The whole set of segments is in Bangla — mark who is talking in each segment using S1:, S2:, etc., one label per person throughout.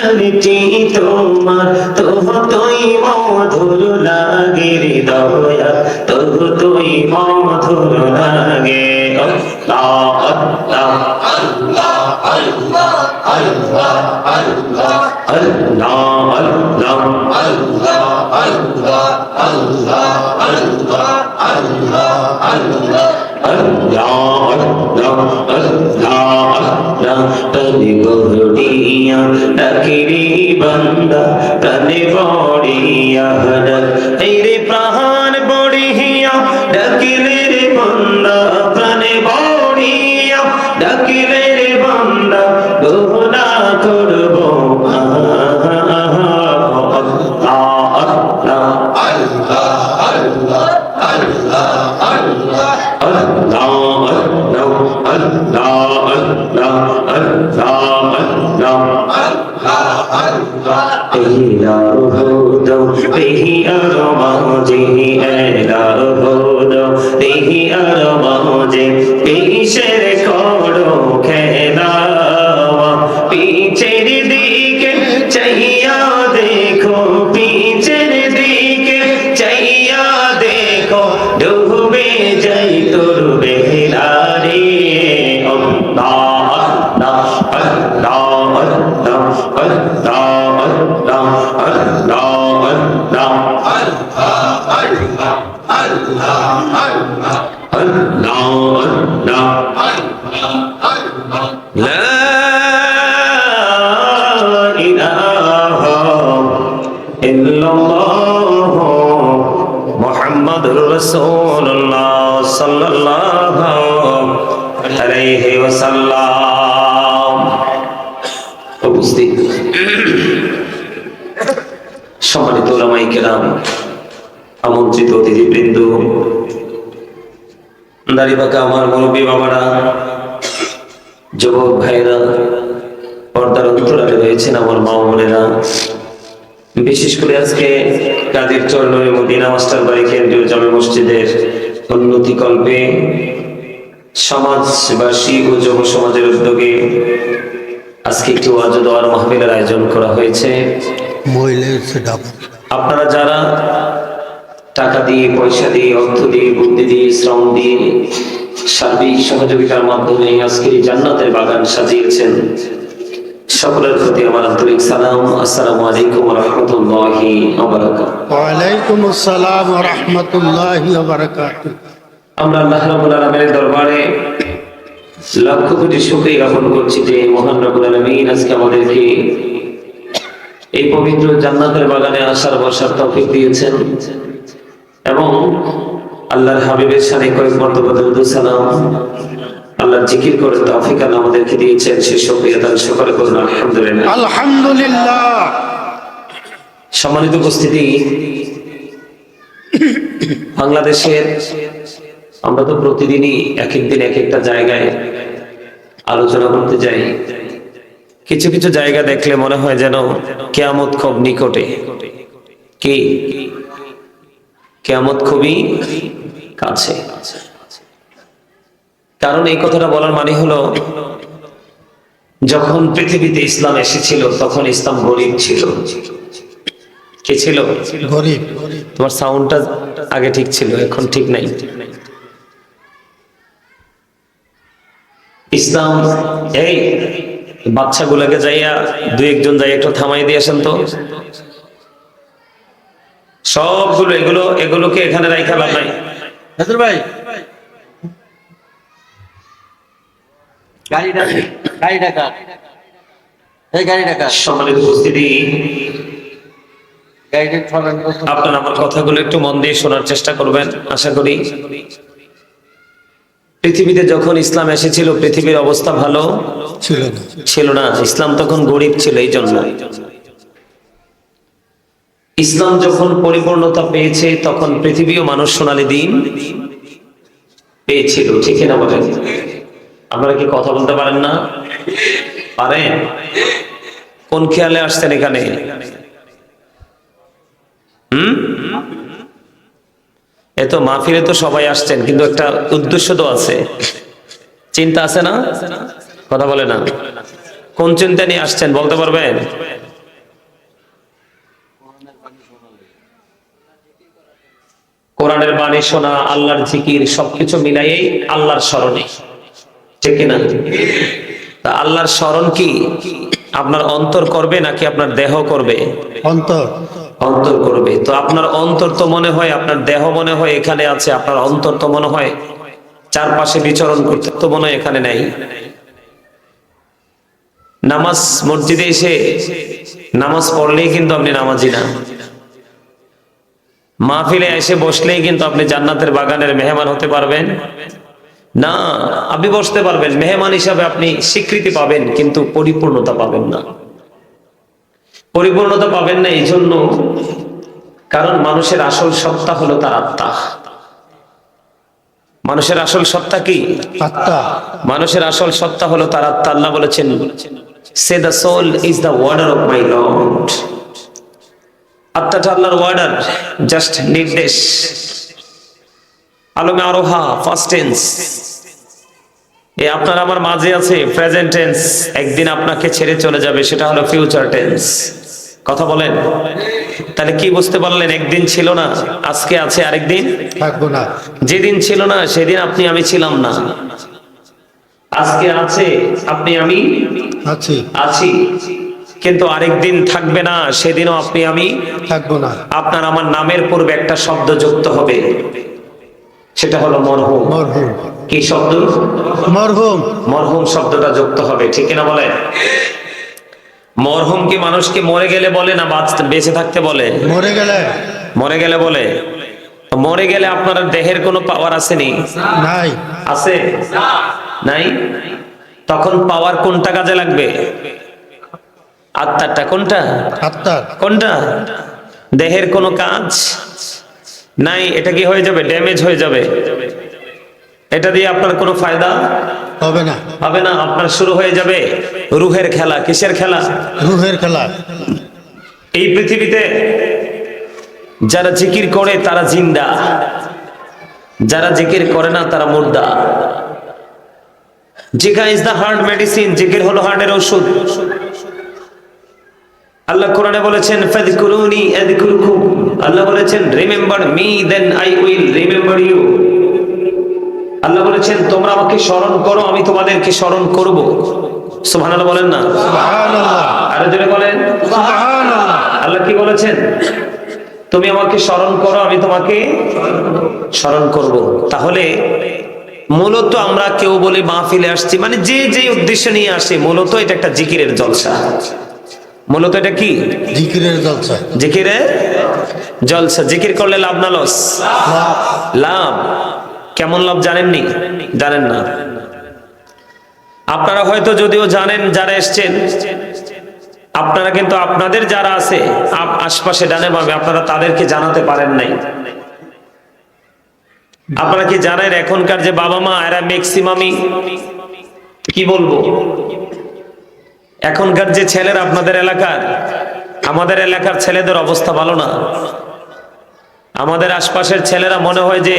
S1: প্রাণটি তোমার তবু তুই মধুর লাগে রে দয়া তবু তুই মধুর লাগে আল্লাহ আল্লাহ আল্লাহ আল্লাহ মাওলা তবে গহরিয়া তাকিরি বান্দা কানে বড়িয়া হরত তেরে প্রাণ বড়িয়া ডাকিলে রে বান্দা কানে বড়িয়া ডাকিলে রে বান্দা গহনা করো। দেহি আর মাঝে এলা হলো দেহি আর মাঝে কিসের করো উপস্থিত। সম্মানিত ওলামাই কেরাম আমন্ত্রিত অতিথিবৃন্দ। দাড়িপাকা আমার মুরব্বী বাবারা যুবক ভাইরা পর্দার অন্তরালে রয়েছেন আমার মা বোনেরা। বিশেষ করে আজকে কাদের চরণে মদিনা মাস্টার বাড়ি কেন্দ্রীয় জামে মসজিদের উন্নতি কল্পে সমাজবাসী ও যুব সমাজের উদ্যোগে আজকে একটি ওয়াজ ও দোয়ার মাহফিলের আয়োজন করা হয়েছে। আপনারা যারা টাকা দিয়ে পয়সা দিয়ে অর্থ দিয়ে বুদ্ধি দিয়ে শ্রম দিয়ে সার্বিক সহযোগিতার মাধ্যমে আজকের এই জান্নাতের বাগান সাজিয়েছেন। সকলের প্রতি আমার আন্তরিক সালাম। আসসালামু আলাইকুম রহমতুল্লাহি
S2: ওয়ালাইকুম আসসালাম রাহমাতুল্লাহি
S1: আমরা আল্লাহ রাব্বুল আলামিনের দরবারে লক্ষ কোটি শুকরিয়া জ্ঞাপন করছি যে মহান রাব্বুল আলামিন আজকে আমাদেরকে এই পবিত্র জান্নাতের বাগানে আসার বসার তৌফিক দিয়েছেন। এবং আল্লাহর হাবিবের সাথে কয়েক মর্তবা সালাম। আল্লাহর জিকির করে তৌফিক আল্লাহ আমাদেরকে দিয়েছেন। সে শুকরিয়া তার সকলে করুন। আলহামদুলিল্লাহ।
S2: আলহামদুলিল্লাহ।
S1: সম্মানিত উপস্থিতি বাংলাদেশের আমরা তো প্রতিদিনই এক এক দিন এক একটা জায়গায় আলোচনা করতে যাই। কিছু কিছু জায়গা দেখলে মনে হয় যেন কেয়ামত খুব নিকটে। কি? কেয়ামত খুবই কাছে। কারণ এই কথাটা বলার মানে হলো যখন পৃথিবীতে ইসলাম এসেছিল তখন ইসলাম গরিব ছিল। কে ছিল?
S2: গরিব।
S1: তোমার সাউন্ডটা আগে ঠিক ছিল এখন ঠিক নাই। ইসলাম এই বাচ্চাগুলোকে যাইয়া দু একজন যাই একটু থামাই দিয়ে আসেন তো। সবগুলো এগুলো এগুলোকে এখানে রাইখা লাভ নাই।
S2: ভাই।
S3: গাড়িটা গাড়িটা কার এই গাড়িটা কার
S1: সম্মানিত উপস্থিতি।
S3: গাড়িটা
S1: আমার কথাগুলো একটু মন দিয়ে শোনার চেষ্টা করবেন আশা করি। পৃথিবীতে যখন ইসলাম এসেছিল পৃথিবীর অবস্থা ভালো?
S2: ছিল না।
S1: ছিল না। ইসলাম তখন গরিব ছিল এই জন্য ইসলাম যখন পরিপূর্ণতা পেয়েছে, তখন পৃথিবীও মানুষ সোনালী দিন পেয়েছিল। ঠিক না বলেন? আপনারা কি কথা বলতে পারেন না? পারেন? কোন খেয়ালে আসছেন এখানে? হুম? এ তো তো সবাই আসছেন, কিন্তু একটা উদ্দেশ্য তো আছে। চিন্তা আছে না? কথা বলে না? কোন চিন্তা নিয়ে আসছেন, বলতে পারবেন? কোরআনের বাণী শোনা আল্লাহর জিকির সবকিছু মিলাইয়েই আল্লাহর স্মরণে। ঠিক কিনা? তা আল্লাহর স্মরণ কি আপনার অন্তর করবে নাকি আপনার দেহ করবে?
S2: অন্তর।
S1: অন্তর করবে। তো আপনার অন্তর তো মনে হয় আপনার দেহ মনে হয় এখানে আছে আপনার অন্তর তো মনে হয় চারপাশে বিচরণ করতে তো মনে হয় এখানে নাই। নামাজ মসজিদে এসে নামাজ পড়লেই কিন্তু আপনি নামাজি না। মাহফিলে এসে বসলেই কিন্তু আপনি জান্নাতের বাগানের মেহমান হতে পারবেন। না আপনি বসতে পারবেন। মেহমান হিসাবে আপনি স্বীকৃতি পাবেন কিন্তু পরিপূর্ণতা পাবেন না। পরিপূর্ণতা পাবেন না এই জন্য কারণ মানুষের আসল সত্তা হলো তার আত্মা। মানুষের আসল সত্তা কি?
S2: আত্মা।
S1: মানুষের আসল সত্তা হলো তার আত্মা। আল্লাহ বলেছেন সে the soul is the warder of my lord আত্মাটা আল্লাহর ওয়ার্ডার জাস্ট নির্দেশ। আলমে আরোহা ফার্স্ট টেন্স এ আপনার আমার মাঝে আছে প্রেজেন্ট টেন্স একদিন আপনাকে ছেড়ে চলে যাবে সেটা হলো ফিউচার টেন্স কথা বলেন। তাহলে কি বুঝতে পারলেন একদিন ছিল না আজকে আছে আরেকদিন?
S2: থাকব না।
S1: যেদিন ছিল না সেদিন আপনি আমি ছিলাম না। আজকে আছে আপনি আমি
S2: আছি।
S1: আছি। কিন্তু আরেকদিন থাকবে না সেদিনও আপনি আমি
S2: থাকব না।
S1: আপনার আমার নামের পূর্বে একটা শব্দ যুক্ত হবে। সেটা হলো মরহুম।
S2: মরহুম।
S1: কি শব্দ?
S2: মরহুম।
S1: মরহুম শব্দটা যুক্ত হবে ঠিক না বলে মরহুম কি মানুষকে মরে গেলে বলে না বাঁচতে বেঁচে থাকতে বলে?
S2: মরে গেলে।
S1: মরে গেলে বলে। মরে গেলে আপনার দেহের কোনো পাওয়ার আসেনি
S2: নাই।
S1: আছে? নাই? তখন পাওয়ার কোনটা কাজে লাগবে? আত্মারটা কোনটা?
S2: আত্মার।
S1: কোনটা? দেহের কোনো কাজ? নাই এটা কি হয়ে যাবে? ড্যামেজ হয়ে যাবে। এটা দিয়ে আপনার কোনো ফায়দা?
S2: হবে না।
S1: হবে না আপনার শুরু হয়ে যাবে রুহের খেলা। কিসের খেলা?
S2: রুহের খেলা।
S1: এই পৃথিবীতে যারা জিকির করে তারা জিন্দা। যারা জিকির করে না তারা মুর্দা। জিকা ইজ দ্য হার্ট মেডিসিন জিকির হলো হার্টের ওষুধ। আল্লাহ কোরআনে বলেছেন ফাযকুরুনি আযকুরকুম। আল্লাহ বলেছেন remember me then I will remember you. Allah বলেছেন তোমরা আমাকে স্মরণ করো আমি তোমাদেরকে স্মরণ করব। সুবহানাল্লাহ বলেন না?
S2: সুবহানাল্লাহ।
S1: আরও জোরে বলেন।
S2: সুবহানাল্লাহ।
S1: আল্লাহ কি বলেছেন? তুমি আমাকে স্মরণ করো আমি তোমাকে স্মরণ করব। তাহলে মূলত আমরা কেউ বলে মাহফিলে আসছি মানে যে যে উদ্দেশ্য নিয়ে আসে মূলত এটা একটা জিকিরের জলসা। মূলত এটা কি?
S2: জিকিরের জলসা।
S1: জিকিরের জলসা। জিকির করলে লাভ না লস?
S2: লাভ,
S1: কেমন লাভ জানেননি? জানেন না। আপনারা হয়তো যদিও জানেন যারা এসছেন আপনারা কিন্তু আপনাদের যারা আছে আশপাশে ডানে পাবে আপনারা তাদেরকে জানাতে পারেন নাই। আপনারা কি জানেন এখনকার যে বাবা মা এরা ম্যাক্সিমামই কি বলব? এখনকার যে ছেলেরা আপনাদের এলাকার আমাদের এলাকার ছেলেদের অবস্থা ভালো না। আমাদের আশপাশের ছেলেরা মনে হয় যে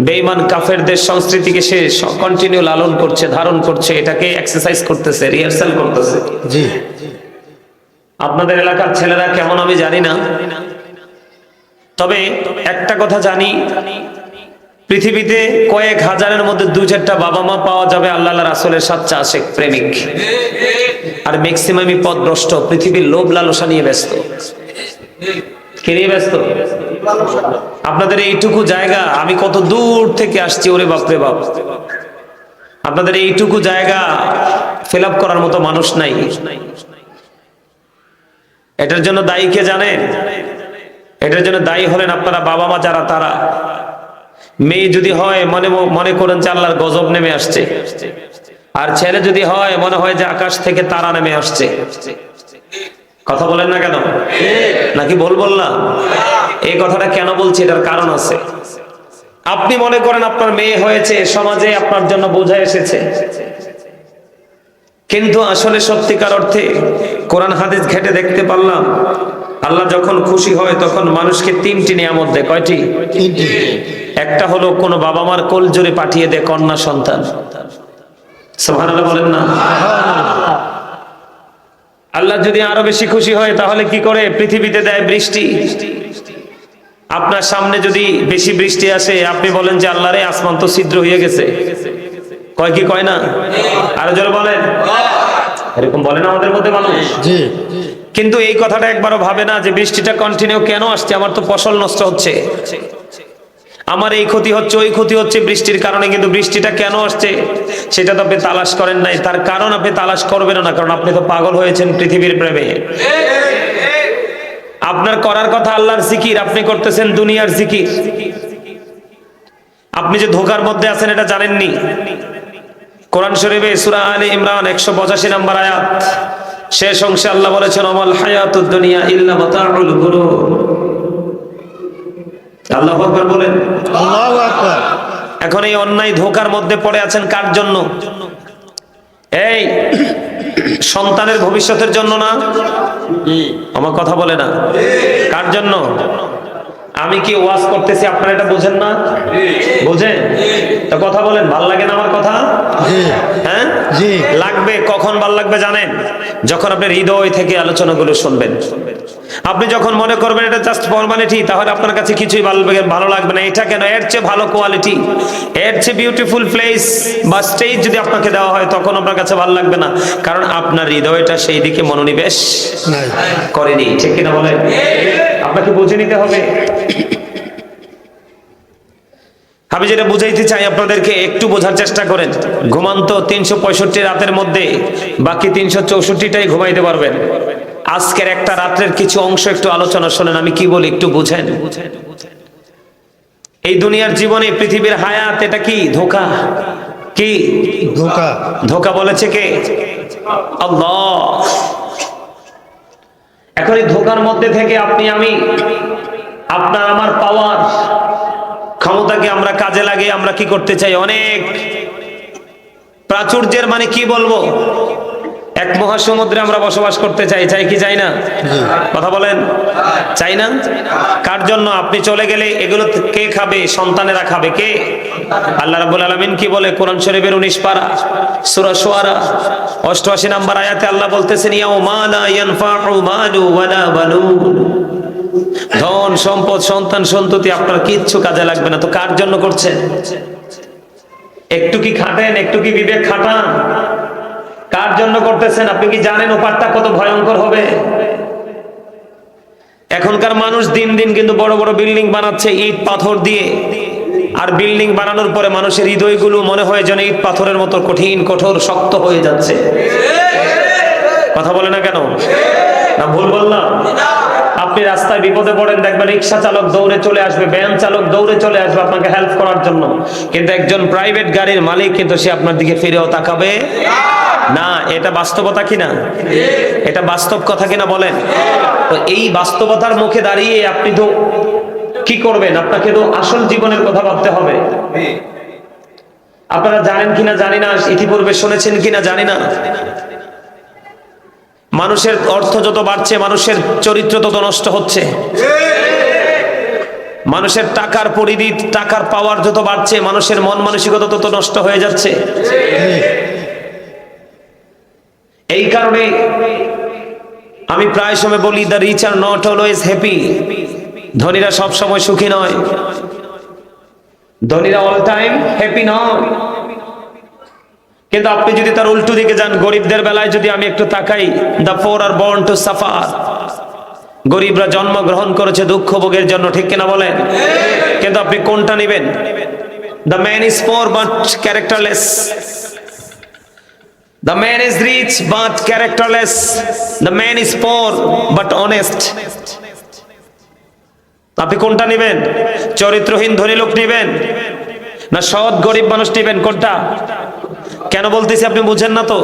S1: বেইমান কাফেরদের সংস্কৃতিকে সে কন্টিনিউ লালন করছে ধারণ করছে এটাকে এক্সারসাইজ করতেছে রিহার্সাল করতেছে।
S2: জি।
S1: আপনাদের এলাকার ছেলেরা কেমন আমি জানি না। তবে একটা কথা জানি পৃথিবীতে কয়েক হাজারের মধ্যে দু চারটা বাবা মা পাওয়া যাবে আল্লাহ রাসুলের সাচ্চা আশেক প্রেমিক। আর ম্যাক্সিমামই পথভ্রষ্ট পৃথিবীর লোভ লালসা নিয়ে ব্যস্ত। কে নিয়ে ব্যস্ত? আপনাদের এইটুকু জায়গা, আমি কত দূর থেকে আসছি, ওরে বাপরে বাপ। আপনাদের এইটুকু জায়গা ফিল করার মতো মানুষ নাই। এটার জন্য দায়ী কে জানেন এটার জন্য দায়ী হলেন আপনারা বাবা মা যারা, তারা। মেয়ে যদি হয়, মনে মনে করেন যে আল্লাহর গজব নেমে আসছে। আর ছেলে যদি হয় মনে হয় যে আকাশ থেকে তারা নেমে আসছে। কথা বলেন না কেন? নাকি বল বললাম? এই কথাটা কেন বলছি? এটার কারণ আছে। আপনি মনে করেন আপনার মেয়ে হয়েছে সমাজে আপনার জন্য বোঝা এসেছে। কিন্তু আসলে সত্যিকার অর্থে কোরআন হাদিস ঘেটে দেখতে পারলাম আল্লাহ যখন খুশি হয় তখন মানুষকে তিনটি নিয়ামত দেয়। কয়টি? একটা হলো কোন বাবা মার কোল জোরে পাঠিয়ে দেয় কন্যা সন্তান। বলেন না। আল্লাহ যদি আরও বেশি খুশি হয় তাহলে কি করে? পৃথিবীতে দেয় বৃষ্টি। আপনার সামনে যদি বেশি বৃষ্টি আসে আপনি বলেন যে আল্লাহ রে আসমান তো ছিদ্র হয়ে গেছে। কয় কি কয় না? আরও জোরে বলেন। এরকম বলেন আমাদের মধ্যে মানুষ। কিন্তু এই কথাটা একবারও ভাবে না যে বৃষ্টিটা কন্টিনিউ কেন আসছে? আমার তো ফসল নষ্ট হচ্ছে। আমার এই ক্ষতি হচ্ছে, ওই ক্ষতি হচ্ছে বৃষ্টির কারণে, কিন্তু বৃষ্টিটা কেন আসছে? সেটা তো আপনি তালাশ করেন নাই। তার কারণ আপনি তালাশ করবেন না, কারণ আপনি তো পাগল হয়েছেন পৃথিবীর প্রেমে। আপনার করার কথা আল্লাহর জিকির, আপনি করতেছেন দুনিয়ার জিকির। আপনি যে ধোকার মধ্যে আছেন, এটা জানেননি। কোরআন শরীফে সূরা আলে ইমরান 185 নম্বর আয়াত। শেষ অংশে আল্লাহ বলেছেন অমাল হায়াতুদ দুনিয়া ইল্লা মাতাউল গুরুর আল্লাহু আকবার বলেন।
S2: আল্লাহ আকবার।
S1: এখন এই অন্যায় ধোকার মধ্যে পড়ে আছেন কার জন্য? এই সন্তানের ভবিষ্যতের জন্য না? আমার কথা বলে না। কার জন্য? আমি কি ওয়াজ করতেছি আপনারা এটা বুঝেন না? বুঝেন? তো কথা বলেন ভালো লাগে না আমার কথা? হ্যাঁ? লাগবে কখন ভালো লাগবে জানেন? যখন আপনি হৃদয় থেকে আলোচনাগুলো শুনবেন। আপনি যখন মনে করবেন এটা জাস্ট ফর্মালিটি তাহলে আপনার কাছে কিছুই ভালো লাগবে ভালো লাগবে না। এটা কেন? এর চেয়ে ভালো কোয়ালিটি এর চেয়ে বিউটিফুল প্লেস বা স্টেজ যদি আপনাকে দেওয়া হয় তখন আপনার কাছে ভালো লাগবে না। কারণ আপনার হৃদয়টা সেই দিকে মনোনিবেশ
S2: নাই।
S1: করেনি। ঠিক কিনা বলেন? আপনাকে বুঝে নিতে হবে। আমি যেটা বুঝাইতে চাই আপনাদেরকে একটু বোঝার চেষ্টা করেন। ঘুমান্ত তিনশো পঁয়ষট্টি রাতের মধ্যে বাকি তিনশো চৌষট্টিটাই ঘুমাইতে পারবেন। আজকের একটা রাত্রের কিছু অংশ একটু আলোচনা শোনেন আমি কি বলি একটু বুঝেন। এই দুনিয়ার জীবনে পৃথিবীর হায়াত এটা কি? ধোকা? কি?
S2: ধোকা।
S1: ধোকা বলেছে কে? আল্লাহ। এখন এই ধোকার মধ্যে থেকে আপনি আমি আপনার আমার পাওয়ার ক্ষমতাকে আমরা কাজে লাগিয়ে আমরা কি করতে চাই? অনেক প্রাচুর্যের মানে কি বলব? এক মহাসমুদ্রে আমরা বসবাস করতে চাই চাই কি চাই না? কথা বলেন। চাই না? কার জন্য? আপনি চলে গেলে এগুলো কে খাবে? সন্তানেরা খাবে কে? আল্লাহ রাব্বুল আলামিন কি বলে? কোরআন শরীফের 19 পারা সূরা শুআরা 88 নাম্বার আয়াতে আল্লাহ বলতেছেন ইয়াউমা লা ইয়ানফাউ মালু ওয়ালা বানুন। ধন, সম্পদ, সন্তান, সন্ততি আপনার কিচ্ছু কাজে লাগবে না। তো কার জন্য করছেন? একটু কি খাটেন, একটু কি বিবেক খাটান? কার জন্য করতেছেন? আপনি কি জানেন ওপারটা কত ভয়ঙ্কর হবে? এখনকার মানুষ দিন দিন কিন্তু বড় বড় বিল্ডিং বানাচ্ছে ইট পাথর দিয়ে। আর বিল্ডিং বানানোর পরে মানুষের হৃদয়গুলো মনে হয় যেন ইট পাথরের মতো কঠিন, কঠোর, শক্ত হয়ে যাচ্ছে। কথা বলে না কেন? না, ভুল বললাম। আপনি রাস্তায় বিপদে পড়েন, দেখবেন রিক্সা চালক দৌড়ে চলে আসবে, ভ্যান চালক দৌড়ে চলে আসবে আপনাকে হেল্প করার জন্য। কিন্তু একজন প্রাইভেট গাড়ির মালিক কিন্তু সে আপনার দিকে ফিরেও তাকাবে না। এটা বাস্তবতা কিনা? এটা বাস্তব কথা কিনা বলেন? তো এই বাস্তবতার মুখে দাঁড়িয়ে আপনি তো কি করবেন? আপনাকে তো আসল জীবনের কথা ভাবতে হবে। আপনারা জানেন কিনা জানি না, ইতিপূর্বে শুনেছেন কিনা জানি না। মানুষের অর্থ যত বাড়ছে, মানুষের চরিত্র তত নষ্ট হচ্ছে। মানুষের টাকার পরিধি, টাকার পাওয়ার যত বাড়ছে, মানুষের মন মানসিকতা তত নষ্ট হয়ে যাচ্ছে। এই কারণে আমি প্রায় সময় বলি the rich are not always happy ধনীরা সব সময় সুখী নয়। ধনীরা অল টাইম হ্যাপি নয়। কিন্তু আপনি যদি তার উল্টো দিকে যান, গরিবদের বেলায় যদি আমি একটু তাকাই the poor are born to suffer গরিবরা জন্মগ্রহণ করেছে দুঃখ ভোগের জন্য, ঠিক কিনা বলেন? কিন্তু আপনি কোনটা নেবেন? The man is poor but characterless the man is rich but characterless the man is poor but honest আপনি কোনটা নেবেন? চরিত্রহীন ধনী লোক নেবেন? না সৎ গরিব মানুষ নেবেন? কোনটা? কেন বলতেছি আপনি বুঝেন না তো?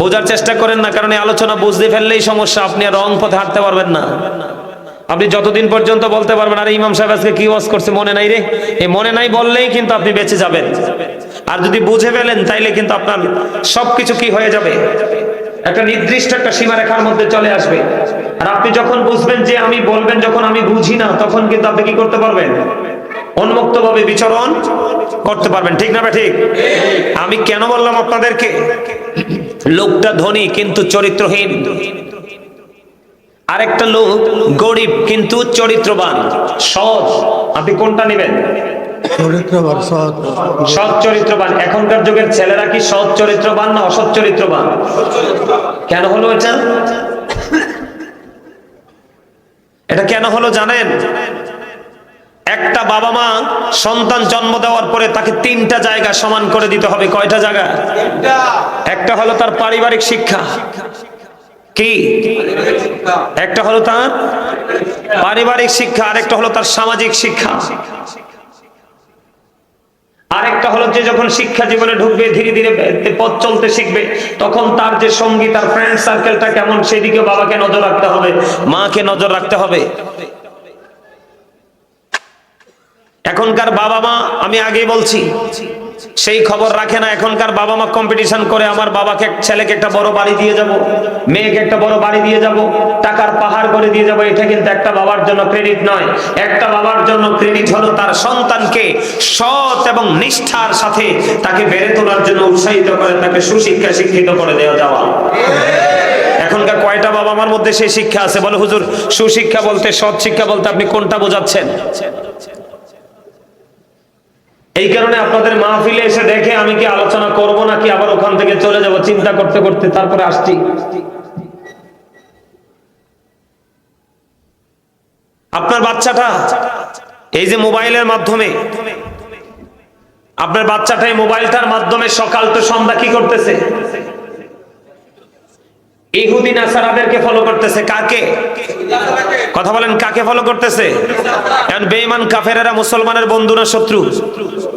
S1: বোঝার চেষ্টা করেন না, কারণ আলোচনা বুঝতে ফেললেই সমস্যা, আপনি আর রং পথে হাঁটতে পারবেন না। আপনি যতদিন পর্যন্ত বলতে পারবেন, আরে ইমাম সাহেব আজকে কি ওয়াজ করছে, মনে নাই রে? এই মনে নাই বললেই কিন্তু আপনি বেঁচে যাবেন। আর যদি বুঝে ফেলেন, তাইলে কিন্তু আপনার সবকিছু কি হয়ে যাবে? একটা নির্দিষ্ট একটা সীমারেখার মধ্যে চলে আসবে। আর আপনি যখন বুঝবেন যে আমি বলবেন, যখন আমি বুঝি না, তখন কিন্তু আপনি কি করতে পারবেন? উন্মুক্ত ভাবে বিচরণ করতে পারবেন। ঠিক না ঠিক? আমি কেন বললাম আপনাদেরকে? লোকটা ধনী কিন্তু চরিত্রহীন। আরেকটা লোক গরিব কিন্তু চরিত্রবান। সৎ। আপনি কোনটা নেবেন?
S2: চরিত্রবান সৎ।
S1: সৎ চরিত্রবান। এখনকার যুগের ছেলেরা কি সৎ চরিত্রবান না অসৎ চরিত্রবান? কেন হলো এটা? এটা কেন হলো জানেন? একটা বাবা মা সন্তান জন্ম দেওয়ার পরে তাকে তিনটা জায়গা সমান করে দিতে হবে। কয়টা জায়গা? একটা হলো তার পারিবারিক শিক্ষা। কি? একটা হলো তার পারিবারিক শিক্ষা, আরেকটা হলো তার সামাজিক শিক্ষা। আরেকটা হলো যে যখন শিক্ষা জীবনে ঢুকবে, ধীরে ধীরে পথ চলতে শিখবে, তখন তার যে সঙ্গী, তার ফ্রেন্ড সার্কেলটা কেমন সেদিকে বাবাকে নজর রাখতে হবে। মাকে নজর রাখতে হবে। এখনকার বাবা মা, আমি আগেই বলছি, সেই খবর রাখে না, এখনকার বাবা মা কম্পিটিশন করে আমার বাবাকে, ছেলেকে একটা বড় বাড়ি দিয়ে যাব, মেয়েকে একটা বড় বাড়ি দিয়ে যাব, টাকার পাহাড় করে দিয়ে যাব, এটা কিন্তু একটা বাবার জন্য ক্রেডিট নয়। একটা বাবার জন্য ক্রেডিট হলো তার সন্তানকে সৎ এবং নিষ্ঠার সাথে তাকে বেড়ে তোলার জন্য উৎসাহিত করে, তাকে সুশিক্ষা শিক্ষিত করে দেওয়া যাওয়া। এখনকার কয়টা বাবা মার মধ্যে সেই শিক্ষা আছে? বলে হুজুর, সুশিক্ষা বলতে, সৎ শিক্ষা বলতে আপনি কোনটা বোঝাচ্ছেন? এই কারণে আপনাদের মাহফিলে এসে দেখে আমি কি আলোচনা করব নাকি আবার ওখান থেকে চলে যাব? চিন্তা করতে করতে তারপরে আসছি। আপনার বাচ্চাটা, এই যে মোবাইলের মাধ্যমে, আপনার বাচ্চাটা এই মোবাইলটার মাধ্যমে সকাল তো সন্ধ্যা কি করতেছে? ইহুদি নাসারাদেরকে ফলো করতেছে। কাকে? কথা বলেন, কাকে ফলো করতেছে? বেঈমান কাফেরেরা মুসলমানের বন্ধু না শত্রু।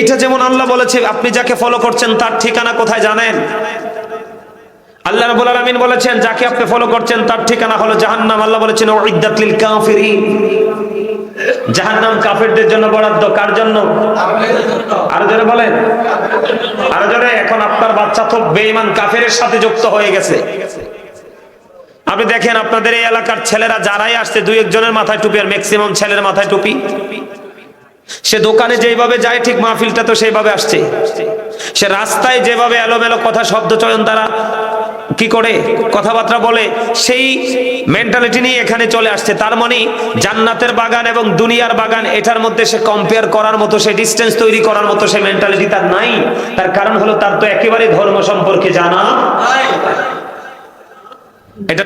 S1: এটা যেমন আল্লাহ বলেছে, আপনি যাকে ফলো করছেন তার ঠিকানা কোথায় জানেন? আল্লাহ রাব্বুল আলামিন বলেছেন, যাকে আপনি ফলো করছেন তার ঠিকানা হলো জাহান্নাম। আল্লাহ বলেছেন, উইদ্দাত লিল কাফিরিন। জাহান্নাম কাফেরদের জন্য বরাদ্দ কার জন্য? আরও জোরে বলেন। আরও জোরে, এখন আপনার বাচ্চা তো বেঈমান কাফেরের সাথে যুক্ত হয়ে গেছে। আপনি দেখেন, আপনাদের এই এলাকার ছেলেরা যারাই আসছে, দুই একজনের মাথায় টুপি আর ম্যাক্সিমাম ছেলের মাথায় টুপি। সে দোকানে যেভাবে যায়, ঠিক মাহফিলটা তো সেইভাবে আসছে। সে রাস্তায় যেভাবে এলোমেলো কথা, শব্দ চয়ন দ্বারা কি করে কথাবার্তা বলে, সেই মেন্টালিটি নিয়ে এখানে চলে আসছে। তার মানে জান্নাতের বাগান এবং দুনিয়ার বাগান, এটার মধ্যে সে কম্পেয়ার করার মতো, সে ডিস্টেন্স তৈরি করার মতো সে মেন্টালিটি তার নাই। তার কারণ হলো তার তো একেবারে ধর্ম সম্পর্কে জানা। এটা